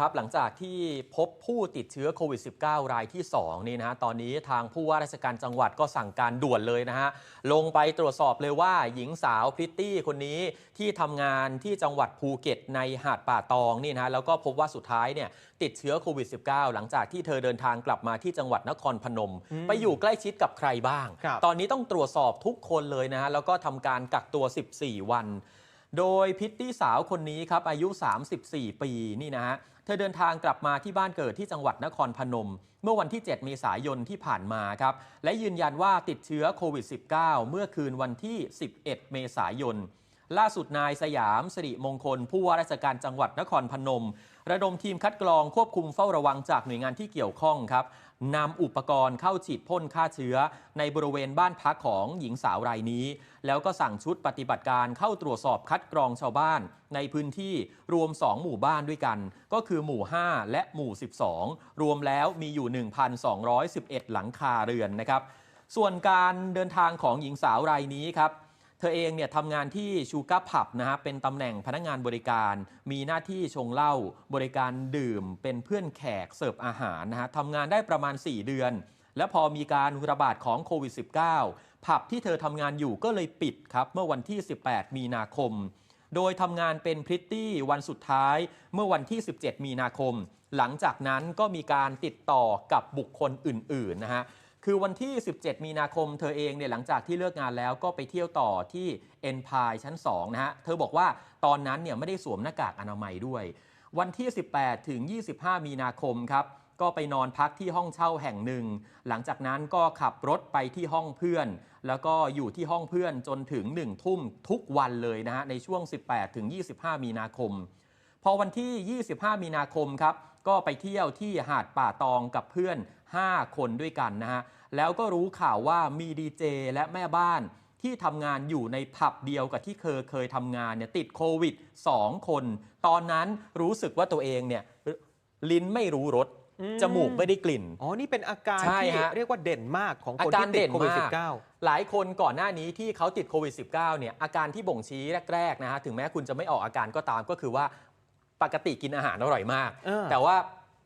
ครับหลังจากที่พบผู้ติดเชื้อโควิด -19 รายที่ 2 นี่นะฮะ ตอนนี้ทางผู้ว่าราชการจังหวัดก็สั่งการด่วนเลยนะฮะ ลงไปตรวจสอบเลยว่าหญิงสาวพริตตี้คนนี้ที่ทำงานที่จังหวัดภูเก็ตในหาดป่าตองนี่นะฮะ แล้วก็พบว่าสุดท้ายเนี่ยติดเชื้อโควิด -19 หลังจากที่เธอเดินทางกลับมาที่จังหวัดนครพนมอืมไปอยู่ใกล้ชิดกับใครบ้างครับตอนนี้ต้องตรวจสอบทุกคนเลยนะฮะ แล้วก็ทำการกักตัว 14 วัน โดยพิตตี้สาวคนนี้ครับอายุ 34 ปีนี่นะฮะ เธอเดินทางกลับมาที่บ้านเกิดที่จังหวัดนครพนม เมื่อวันที่ 7 เมษายนที่ผ่านมาครับ และยืนยันว่าติดเชื้อโควิด -19 เมื่อคืนวันที่ 11 เมษายน ล่าสุดนายสยามสิริมงคล ผู้ว่าราชการจังหวัดนครพนม ระดมทีมคัดกรองควบคุมเฝ้าระวังจากหน่วยงานที่เกี่ยวข้องครับนำอุปกรณ์เข้าฉีดพ่นฆ่าเชื้อ ในบริเวณบ้านพักของหญิงสาวรายนี้ แล้วก็สั่งชุดปฏิบัติการเข้าตรวจสอบคัดกรองชาวบ้าน ในพื้นที่รวม 2 หมู่บ้านด้วยกัน ก็คือหมู่ 5 และหมู่ 12 รวมแล้วมีอยู่ 1,211 หลังคาเรือนนะครับ ส่วนการเดินทางของหญิงสาวรายนี้ครับ เธอเองเนี่ยทำงานที่ชูการ์ผับนะฮะเป็นตำแหน่งพนักงานบริการ มีหน้าที่ชงเหล้าบริการดื่ม เป็นเพื่อนแขกเสิร์ฟอาหารนะฮะทำงานได้ประมาณ 4 เดือน และพอมีการระบาดของโควิด -19 ผับที่เธอทำงานอยู่ก็เลยปิดครับ เมื่อวันที่ 18 มีนาคม โดยทำงานเป็นพริตตี้วันสุดท้ายเมื่อวันที่ 17 มีนาคม หลังจากนั้นก็มีการติดต่อกับบุคคลอื่นๆนะฮะ คือวันที่ 17 มีนาคมเธอเองเนี่ยหลังจากที่เลิกงานแล้วก็ไปเที่ยวต่อที่เอ็นพายชั้น 2 นะฮะ เธอบอกว่าตอนนั้นเนี่ยไม่ได้สวมหน้ากากอนามัยด้วย วันที่ 18 ถึง 25 มีนาคมครับ ก็ไปนอนพักที่ห้องเช่าแห่งหนึ่ง หลังจากนั้นก็ขับรถไปที่ห้องเพื่อน แล้วก็อยู่ที่ห้องเพื่อนจนถึง 1 ทุ่มทุกวันเลยนะฮะในช่วง 18 ถึง 25 มีนาคม พอวันที่ 25 มีนาคมครับก็ไปเที่ยวที่หาดป่าตองกับเพื่อน 5 คนด้วยกันนะฮะ แล้วก็รู้ข่าวว่ามีดีเจและแม่บ้านที่ทำงานอยู่ในผับเดียวกับที่เคยเคยทำงานเนี่ยติดโควิด 2 คน ตอนนั้นรู้สึกว่าตัวเองเนี่ยลิ้นไม่รู้รสอืมจมูกไม่ได้กลิ่น อ๋อ นี่เป็นอาการใช่ที่ฮะเรียกว่าเด่นมากของคนอาการที่ติเด่ดนโควิดมาก19 หลายคนก่อนหน้านี้ที่เขาติดโควิด -19 เนี่ยอาการที่บ่งชี้แรก ๆ นะฮะ ถึงแม้คุณจะไม่ออกอาการก็ตามก็คือว่าปกติกินอาหารอร่อยมากเออแต่ว่า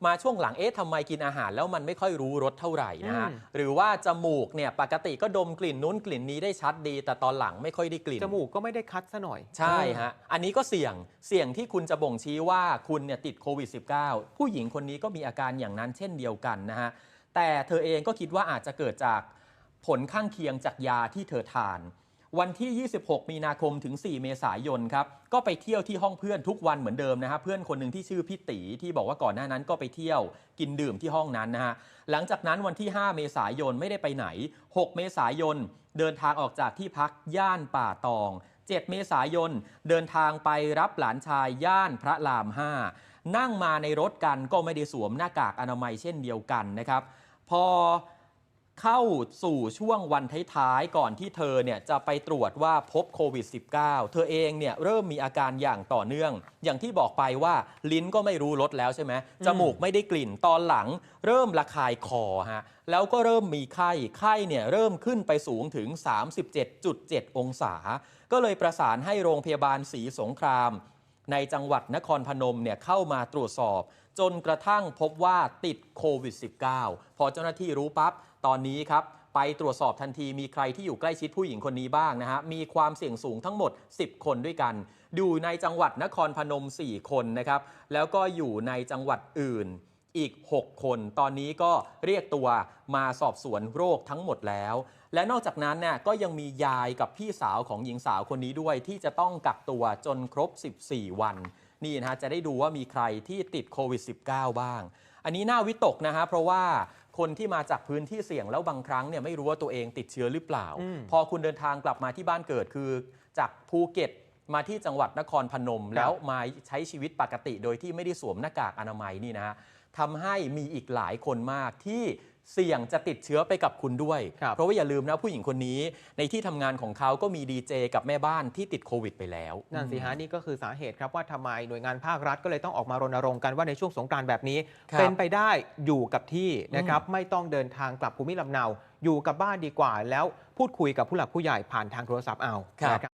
มาช่วงหลังเอ๊ะทำไมกินอาหารแล้วมันไม่ค่อยรู้รสเท่าไหร่นะฮะอืม หรือว่าจมูกเนี่ยปกติก็ดมกลิ่นนู้นกลิ่นนี้ได้ชัดดี แต่ตอนหลังไม่ค่อยได้กลิ่น จมูกก็ไม่ได้คัดซะหน่อยใช่ฮะ อันนี้ก็เสี่ยง เสี่ยงที่คุณจะบ่งชี้ว่าคุณเนี่ยติดโควิด -19 ผู้หญิงคนนี้ก็มีอาการอย่างนั้นเช่นเดียวกันนะฮะ แต่เธอเองก็คิดว่าอาจจะเกิดจากผลข้างเคียงจากยาที่เธอทาน วันที่ 26 มีนาคมถึง 4 เมษายนครับ ก็ไปเที่ยวที่ห้องเพื่อนทุกวันเหมือนเดิมนะฮะ เพื่อนคนหนึ่งที่ชื่อพี่ตีที่บอกว่าก่อนหน้านั้นก็ไปเที่ยวกินดื่มที่ห้องนั้นนะฮะ หลังจากนั้นวันที่ 5 เมษายนไม่ได้ไปไหน 6 เมษายนเดินทางออกจากที่พักย่านป่าตอง 7 เมษายนเดินทางไปรับหลานชายย่านพระราม 5 นั่งมาในรถกันก็ไม่ได้สวมหน้ากากอนามัยเช่นเดียวกันนะครับ พอ เข้าสู่ช่วงวันท้ายๆก่อนที่เธอเนี่ยจะไปตรวจว่าพบโควิด -19 เธอเองเนี่ยเริ่มมีอาการอย่างต่อเนื่อง อย่างที่บอกไปว่าลิ้นก็ไม่รู้รสแล้วใช่ไหมจมูกไม่ได้กลิ่นตอนหลัง เริ่มระคายคอฮะแล้วก็เริ่มมีไข้ไข้เนี่ยเริ่มขึ้นไปสูงถึง 37.7 องศา ก็เลยประสานให้โรงพยาบาลศรีสงคราม ในจังหวัดนครพนมเนี่ยเข้ามาตรวจสอบ จนกระทั่งพบว่าติดโควิด -19 พอเจ้าหน้าที่รู้ปั๊บ ตอนนี้ครับไปตรวจสอบทันทีมีใครที่อยู่ใกล้ชิดผู้หญิงคนนี้บ้างนะฮะ มีความเสี่ยงสูงทั้งหมด 10 คนด้วยกันอยู่ในจังหวัดนครพนม 4 คนนะครับ แล้วก็อยู่ในจังหวัดอื่นอีก 6 คน ตอนนี้ก็เรียกตัวมาสอบสวนโรคทั้งหมดแล้ว และนอกจากนั้นเนี่ยก็ยังมียายกับพี่สาวของหญิงสาวคนนี้ด้วย ที่จะต้องกักตัวจนครบ 14 วัน นี่นะฮะจะได้ดูว่ามีใครที่ติดโควิด -19 บ้าง อันนี้น่าวิตกนะฮะเพราะว่า คนที่มาจากพื้นที่เสี่ยงแล้วบางครั้งเนี่ยไม่รู้ว่าตัวเองติดเชื้อหรือเปล่าอืมพอคุณเดินทางกลับมาที่บ้านเกิดคือ จากภูเก็ตมาที่จังหวัดนครพนม แล้วมาใช้ชีวิตปกติ โดยที่ไม่ได้สวมหน้ากากอนามัยนี่นะฮะทำให้มีอีกหลายคนมากที่ เสี่ยงจะติดเชื้อไปกับคุณด้วยครับเพราะว่าอย่าลืมนะผู้หญิงคนนี้ ในที่ทำงานของเขาก็มีดีเจกับแม่บ้านที่ติดโควิดไปแล้ว นั่นสิฮะนี่ก็คือสาเหตุครับว่าทำไมหน่วยงานภาครัฐก็เลยต้องออกมารณรงค์กันว่าในช่วงสงกรานต์แบบนี้ครับเป็นไปได้อยู่กับที่นะครับไม่ต้องเดินทางกลับภูมิลำเนา อยู่กับบ้านดีกว่า แล้วพูดคุยกับผู้หลักผู้ใหญ่ผ่านทางโทรศัพท์เอาครับนะครับ